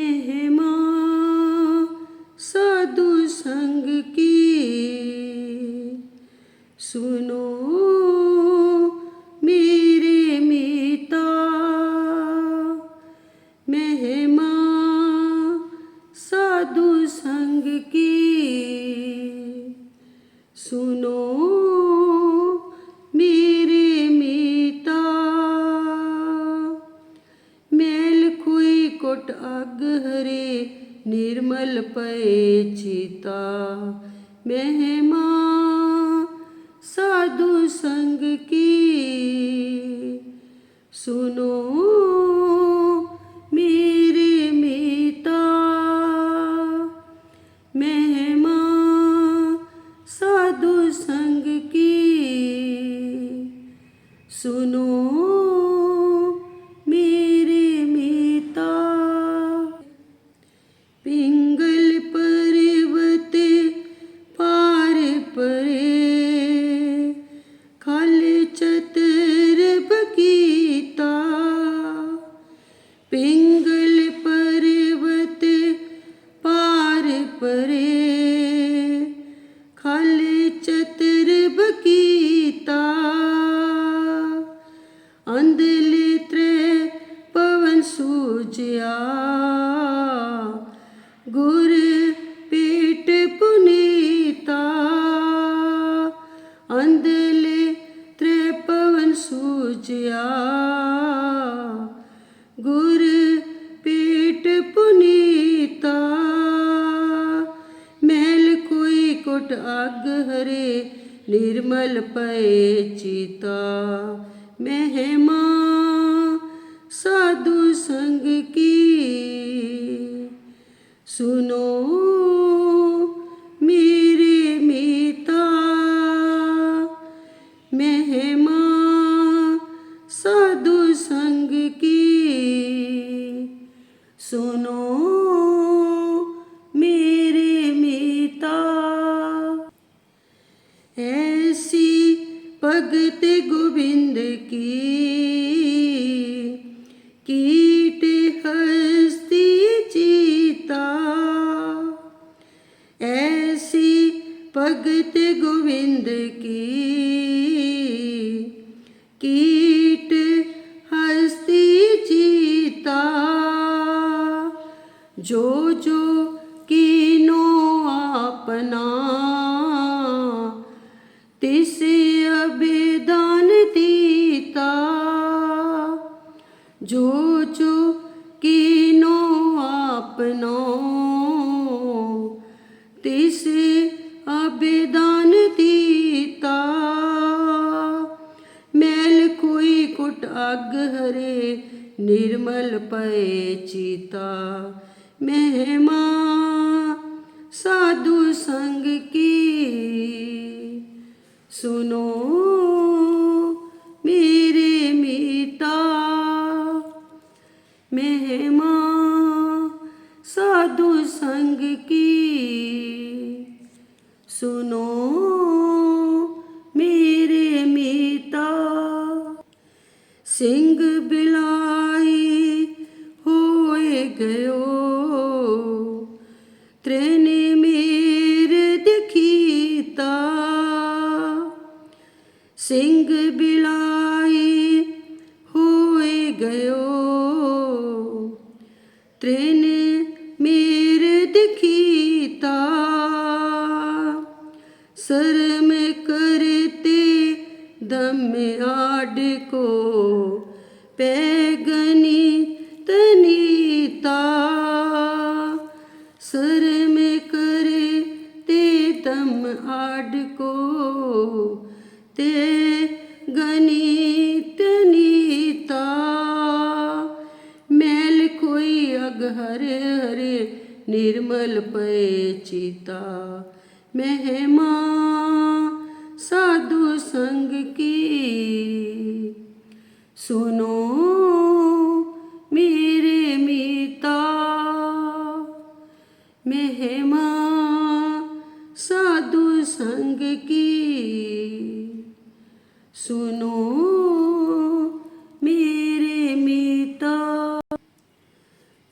मेहमा खुई coat अग हरे निर्मल पए चिता महिमा साधु संग की पार खल चतर बगीता, पिंगल पर्वत पार परे खल चतर बगीता अंधले त्रे पवन सूजया। गुर कोट अग हरे, निर्मल पए चिता। महिमा, साधु संग की सुनो मेरे मीता। महिमा, साधु संग की गोविंद की तिस अभिदान दीता। मैल कोई कुट अग हरे, निर्मल पए चिता महिमा साधु संग की, सुनो मेरे मीता। महिमा साधु संग की ਸੁਨੋ ਮੇਰੇ ਮੀਤਾ। ਸਿੰਘ ਬਿਲਾਈ ਹੋਏ ਗਇਓ। ਤ੍ਰੇਨੇ ਮੇਰੇ ਦਿਖੀਤਾ। ਸਿੰਘ ਬਿਲਾਈ ਹੋਏ ਗਇਓ। ਤ੍ਰੇਨੇ को पैगनी तनीता। शर्म करे ते दम आड को ते गणित नीता मैल कोई अग हरे हरे निर्मल पए चिता महिमा साधु संग की सुनो मेरे मीता, मेहमा, साधु संग की। सुनो मेरे मीता,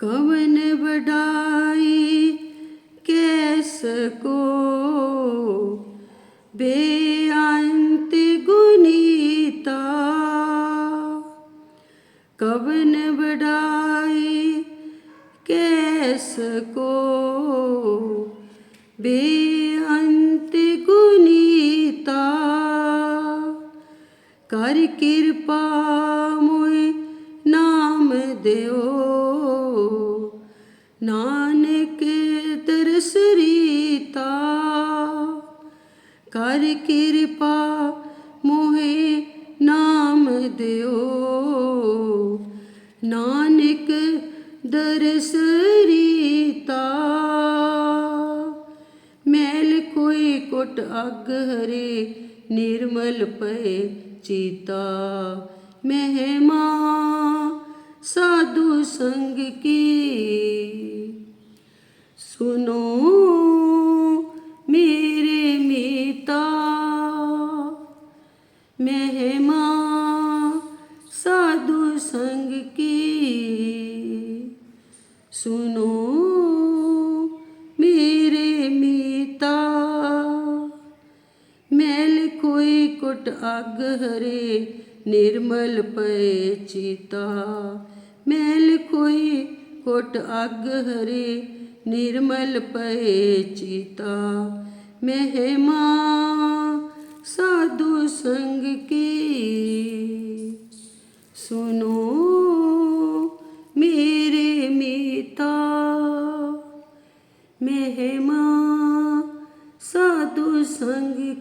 कवन बढ़ाई कैस को बेअंत कैस को बेअंत गुनीता कर कृपा मोय नाम दियो नानक तरस रीता ਕਰ ਕਿਰਪਾ ਮੋਹਿ ਨਾਮ ਦਿਓ ਨਾਨਕ ਦਰਸ भाग हरे निर्मल पय चिता। मेहमा साधु संग की सुनो मेरे मिता। मेहमा कोई कुट अग हरे, निर्मल पए चिता। मैल कोई कुट अग हरे, निर्मल पए चिता। महिमा साधु संग की सुनो मेरे मीता। महिमा साधु संग